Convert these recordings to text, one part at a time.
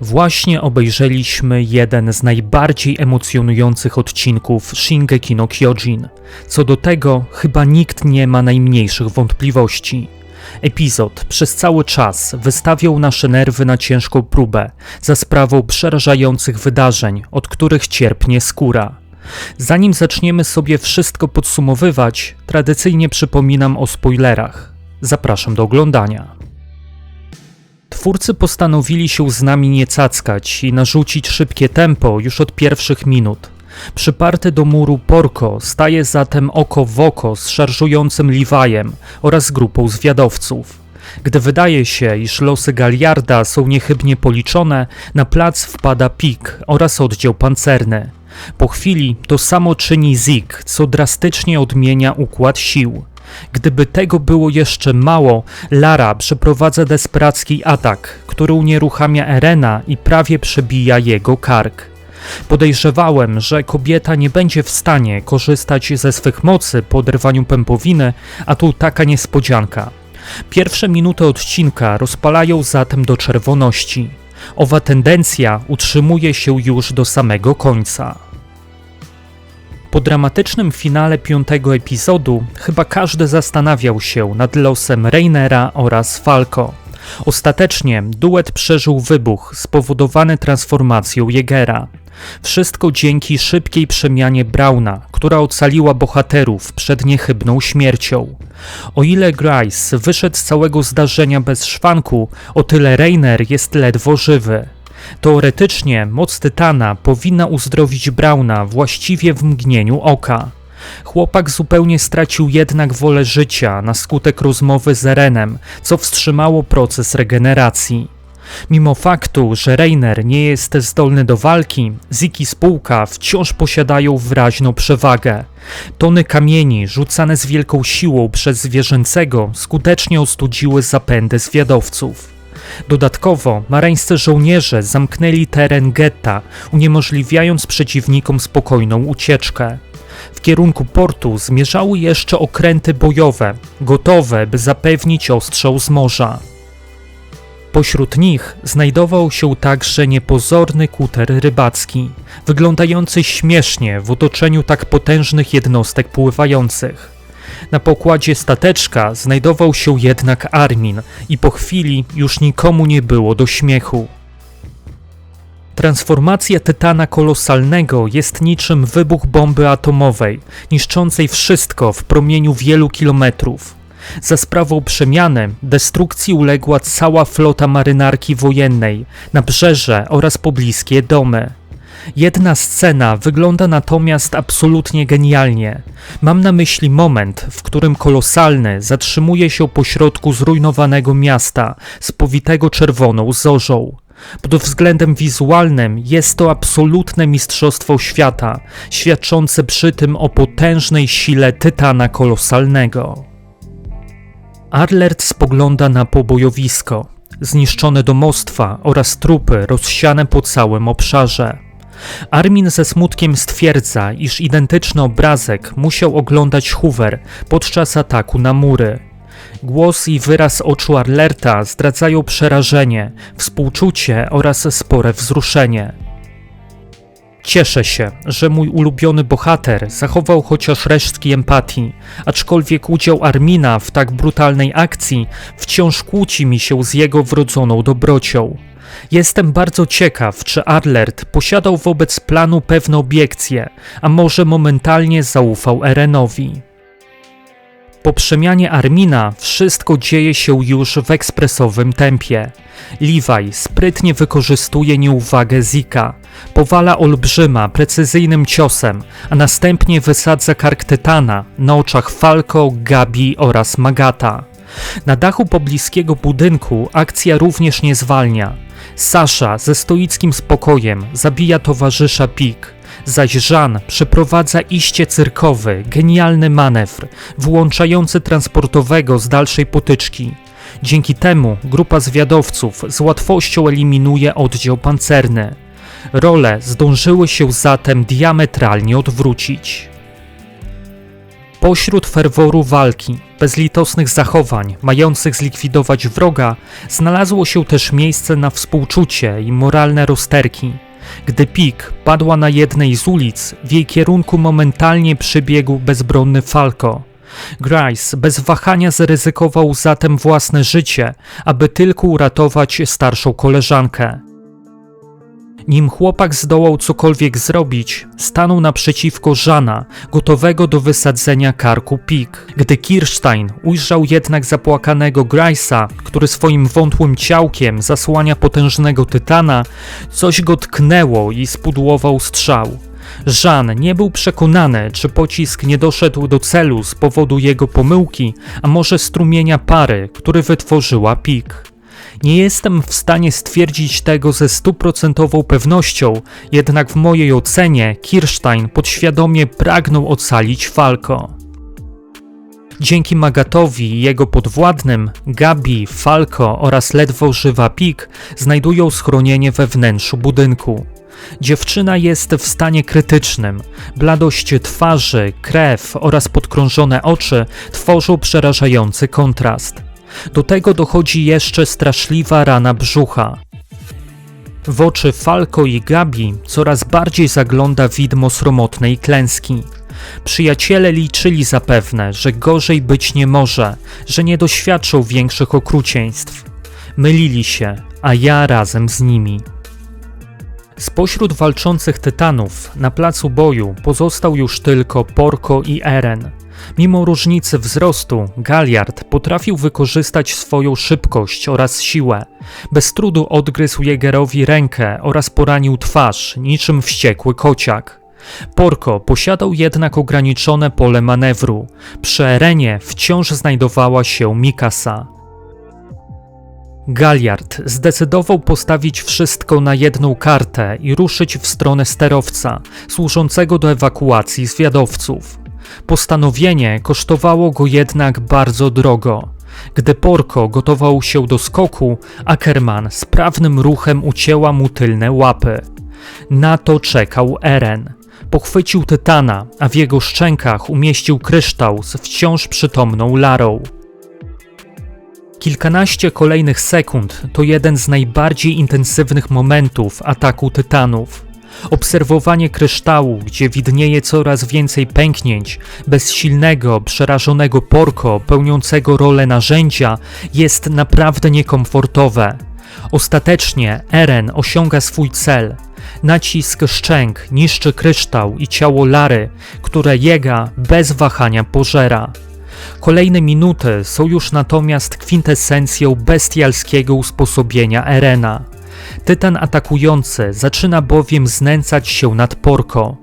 Właśnie obejrzeliśmy jeden z najbardziej emocjonujących odcinków Shingeki no Kyojin. Co do tego, chyba nikt nie ma najmniejszych wątpliwości. Epizod przez cały czas wystawiał nasze nerwy na ciężką próbę za sprawą przerażających wydarzeń, od których cierpnie skóra. Zanim zaczniemy sobie wszystko podsumowywać, tradycyjnie przypominam o spoilerach. Zapraszam do oglądania. Twórcy postanowili się z nami nie cackać i narzucić szybkie tempo już od pierwszych minut. Przyparty do muru Porko staje zatem oko w oko z szarżującym Liwajem oraz grupą zwiadowców. Gdy wydaje się, iż losy Galiarda są niechybnie policzone, na plac wpada Pik oraz oddział pancerny. Po chwili to samo czyni Zik, co drastycznie odmienia układ sił. Gdyby tego było jeszcze mało, Lara przeprowadza desperacki atak, który unieruchamia Erena i prawie przebija jego kark. Podejrzewałem, że kobieta nie będzie w stanie korzystać ze swych mocy po oderwaniu pępowiny, a tu taka niespodzianka. Pierwsze minuty odcinka rozpalają zatem do czerwoności. Owa tendencja utrzymuje się już do samego końca. Po dramatycznym finale piątego epizodu chyba każdy zastanawiał się nad losem Reinera oraz Falco. Ostatecznie duet przeżył wybuch spowodowany transformacją Jegera. Wszystko dzięki szybkiej przemianie Brauna, która ocaliła bohaterów przed niechybną śmiercią. O ile Grice wyszedł z całego zdarzenia bez szwanku, o tyle Reiner jest ledwo żywy. Teoretycznie moc Tytana powinna uzdrowić Brauna właściwie w mgnieniu oka. Chłopak zupełnie stracił jednak wolę życia na skutek rozmowy z Erenem, co wstrzymało proces regeneracji. Mimo faktu, że Reiner nie jest zdolny do walki, Zik i spółka wciąż posiadają wyraźną przewagę. Tony kamieni rzucane z wielką siłą przez zwierzęcego skutecznie ostudziły zapędy zwiadowców. Dodatkowo mareńscy żołnierze zamknęli teren getta, uniemożliwiając przeciwnikom spokojną ucieczkę. W kierunku portu zmierzały jeszcze okręty bojowe, gotowe by zapewnić ostrzał z morza. Pośród nich znajdował się także niepozorny kuter rybacki, wyglądający śmiesznie w otoczeniu tak potężnych jednostek pływających. Na pokładzie stateczka znajdował się jednak Armin i po chwili już nikomu nie było do śmiechu. Transformacja Tytana kolosalnego jest niczym wybuch bomby atomowej, niszczącej wszystko w promieniu wielu kilometrów. Za sprawą przemiany destrukcji uległa cała flota marynarki wojennej, nabrzeże oraz pobliskie domy. Jedna scena wygląda natomiast absolutnie genialnie. Mam na myśli moment, w którym kolosalny zatrzymuje się pośrodku zrujnowanego miasta, spowitego czerwoną zorzą. Pod względem wizualnym jest to absolutne mistrzostwo świata, świadczące przy tym o potężnej sile tytana kolosalnego. Arlert spogląda na pobojowisko, zniszczone domostwa oraz trupy rozsiane po całym obszarze. Armin ze smutkiem stwierdza, iż identyczny obrazek musiał oglądać Hoover podczas ataku na mury. Głos i wyraz oczu Arlerta zdradzają przerażenie, współczucie oraz spore wzruszenie. Cieszę się, że mój ulubiony bohater zachował chociaż resztki empatii, aczkolwiek udział Armina w tak brutalnej akcji wciąż kłóci mi się z jego wrodzoną dobrocią. Jestem bardzo ciekaw, czy Arlert posiadał wobec planu pewne obiekcje, a może momentalnie zaufał Erenowi. Po przemianie Armina wszystko dzieje się już w ekspresowym tempie. Levi sprytnie wykorzystuje nieuwagę Zika, powala olbrzyma precyzyjnym ciosem, a następnie wysadza kark Tytana na oczach Falco, Gabi oraz Magata. Na dachu pobliskiego budynku akcja również nie zwalnia. Sasza ze stoickim spokojem zabija towarzysza Pik, zaś Jean przeprowadza iście cyrkowy, genialny manewr, włączający transportowego z dalszej potyczki. Dzięki temu grupa zwiadowców z łatwością eliminuje oddział pancerny. Role zdążyły się zatem diametralnie odwrócić. Pośród ferworu walki, bezlitosnych zachowań, mających zlikwidować wroga, znalazło się też miejsce na współczucie i moralne rozterki. Gdy Pik padła na jednej z ulic, w jej kierunku momentalnie przybiegł bezbronny Falco. Grice bez wahania zaryzykował zatem własne życie, aby tylko uratować starszą koleżankę. Nim chłopak zdołał cokolwiek zrobić, stanął naprzeciwko Żana, gotowego do wysadzenia karku pik. Gdy Kirstein ujrzał jednak zapłakanego Grice'a, który swoim wątłym ciałkiem zasłania potężnego tytana, coś go tknęło i spudłował strzał. Żan nie był przekonany, czy pocisk nie doszedł do celu z powodu jego pomyłki, a może strumienia pary, który wytworzyła pik. Nie jestem w stanie stwierdzić tego ze stuprocentową pewnością, jednak w mojej ocenie Kirstein podświadomie pragnął ocalić Falco. Dzięki Magatowi i jego podwładnym, Gabi, Falco oraz ledwo żywa Pik znajdują schronienie we wnętrzu budynku. Dziewczyna jest w stanie krytycznym. Bladość twarzy, krew oraz podkrążone oczy tworzą przerażający kontrast. Do tego dochodzi jeszcze straszliwa rana brzucha. W oczy Falco i Gabi coraz bardziej zagląda widmo sromotnej klęski. Przyjaciele liczyli zapewne, że gorzej być nie może, że nie doświadczą większych okrucieństw. Mylili się, a ja razem z nimi. Spośród walczących tytanów na placu boju pozostał już tylko Porco i Eren. Mimo różnicy wzrostu, Galliard potrafił wykorzystać swoją szybkość oraz siłę. Bez trudu odgryzł Jägerowi rękę oraz poranił twarz, niczym wściekły kociak. Porco posiadał jednak ograniczone pole manewru. Przy Erenie wciąż znajdowała się Mikasa. Galliard zdecydował postawić wszystko na jedną kartę i ruszyć w stronę sterowca, służącego do ewakuacji zwiadowców. Postanowienie kosztowało go jednak bardzo drogo. Gdy Porco gotował się do skoku, Ackerman sprawnym ruchem ucięła mu tylne łapy. Na to czekał Eren. Pochwycił Tytana, a w jego szczękach umieścił kryształ z wciąż przytomną Larą. Kilkanaście kolejnych sekund to jeden z najbardziej intensywnych momentów ataku Tytanów. Obserwowanie kryształu, gdzie widnieje coraz więcej pęknięć, bez silnego, przerażonego porko pełniącego rolę narzędzia, jest naprawdę niekomfortowe. Ostatecznie Eren osiąga swój cel. Nacisk szczęk niszczy kryształ i ciało Lary, które jego bez wahania pożera. Kolejne minuty są już natomiast kwintesencją bestialskiego usposobienia Erena. Tytan atakujący zaczyna bowiem znęcać się nad Porko.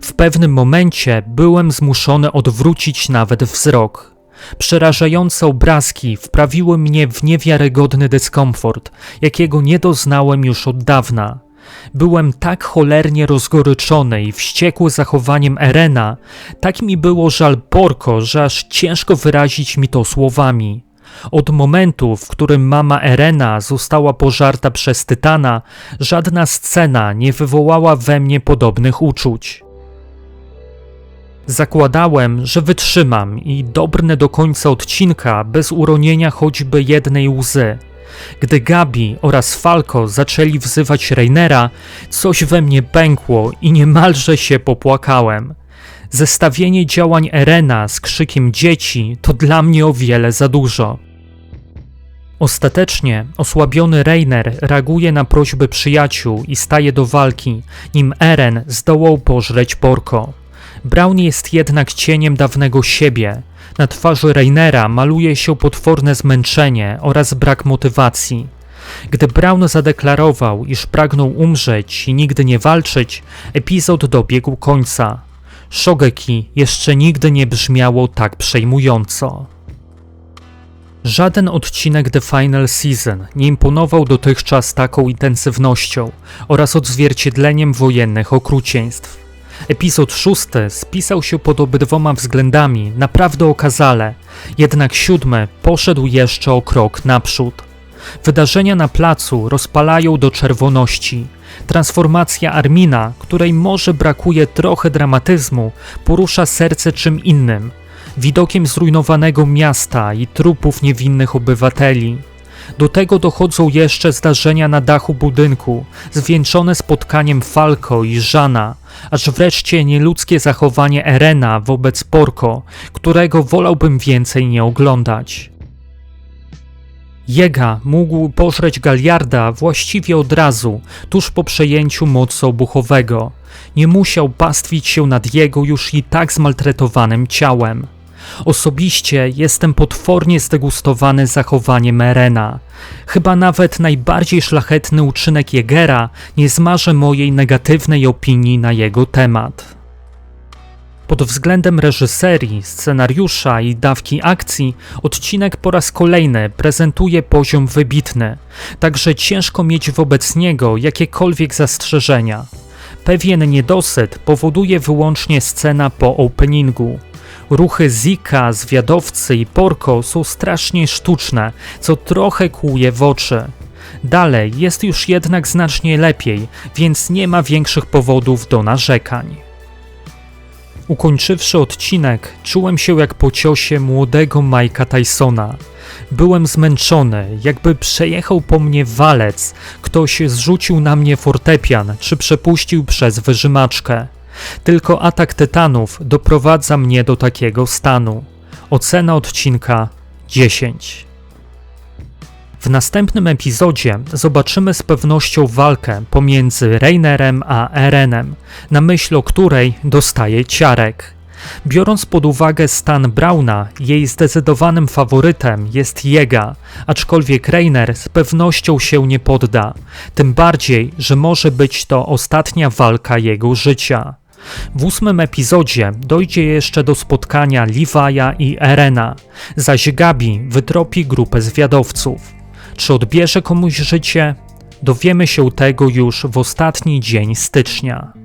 W pewnym momencie byłem zmuszony odwrócić nawet wzrok. Przerażające obrazki wprawiły mnie w niewiarygodny dyskomfort, jakiego nie doznałem już od dawna. Byłem tak cholernie rozgoryczony i wściekły zachowaniem Erena, tak mi było żal Porko, że aż ciężko wyrazić mi to słowami. Od momentu, w którym mama Erena została pożarta przez Tytana, żadna scena nie wywołała we mnie podobnych uczuć. Zakładałem, że wytrzymam i dobrnę do końca odcinka bez uronienia choćby jednej łzy. Gdy Gabi oraz Falco zaczęli wzywać Reinera, coś we mnie pękło i niemalże się popłakałem. Zestawienie działań Erena z krzykiem dzieci to dla mnie o wiele za dużo. Ostatecznie osłabiony Reiner reaguje na prośby przyjaciół i staje do walki, nim Eren zdołał pożreć Porko. Brown jest jednak cieniem dawnego siebie. Na twarzy Reinera maluje się potworne zmęczenie oraz brak motywacji. Gdy Brown zadeklarował, iż pragnął umrzeć i nigdy nie walczyć, epizod dobiegł końca. Shogeki jeszcze nigdy nie brzmiało tak przejmująco. Żaden odcinek The Final Season nie imponował dotychczas taką intensywnością oraz odzwierciedleniem wojennych okrucieństw. Epizod szósty spisał się pod obydwoma względami naprawdę okazale, jednak siódmy poszedł jeszcze o krok naprzód. Wydarzenia na placu rozpalają do czerwoności. Transformacja Armina, której może brakuje trochę dramatyzmu, porusza serce czym innym widokiem zrujnowanego miasta i trupów niewinnych obywateli. Do tego dochodzą jeszcze zdarzenia na dachu budynku, zwieńczone spotkaniem Falco i Żana, aż wreszcie nieludzkie zachowanie Erena wobec Porco, którego wolałbym więcej nie oglądać. Jega mógł pożreć Galiarda właściwie od razu, tuż po przejęciu mocy obuchowego. Nie musiał pastwić się nad jego już i tak zmaltretowanym ciałem. Osobiście jestem potwornie zdegustowany zachowaniem Erena. Chyba nawet najbardziej szlachetny uczynek Jegera nie zmaże mojej negatywnej opinii na jego temat. Pod względem reżyserii, scenariusza i dawki akcji, odcinek po raz kolejny prezentuje poziom wybitny, także ciężko mieć wobec niego jakiekolwiek zastrzeżenia. Pewien niedosyt powoduje wyłącznie scena po openingu. Ruchy Zika, zwiadowcy i Porko są strasznie sztuczne, co trochę kłuje w oczy. Dalej jest już jednak znacznie lepiej, więc nie ma większych powodów do narzekań. Ukończywszy odcinek, czułem się jak po ciosie młodego Mike'a Tysona. Byłem zmęczony, jakby przejechał po mnie walec, ktoś zrzucił na mnie fortepian czy przepuścił przez wyżymaczkę. Tylko atak tytanów doprowadza mnie do takiego stanu. Ocena odcinka 10. W następnym epizodzie zobaczymy z pewnością walkę pomiędzy Reinerem a Erenem, na myśl o której dostaje ciarek. Biorąc pod uwagę stan Brauna, jej zdecydowanym faworytem jest Jega, aczkolwiek Reiner z pewnością się nie podda, tym bardziej, że może być to ostatnia walka jego życia. W ósmym epizodzie dojdzie jeszcze do spotkania Levi'a i Erena, zaś Gabi wytropi grupę zwiadowców. Czy odbierze komuś życie? Dowiemy się tego już w ostatni dzień stycznia.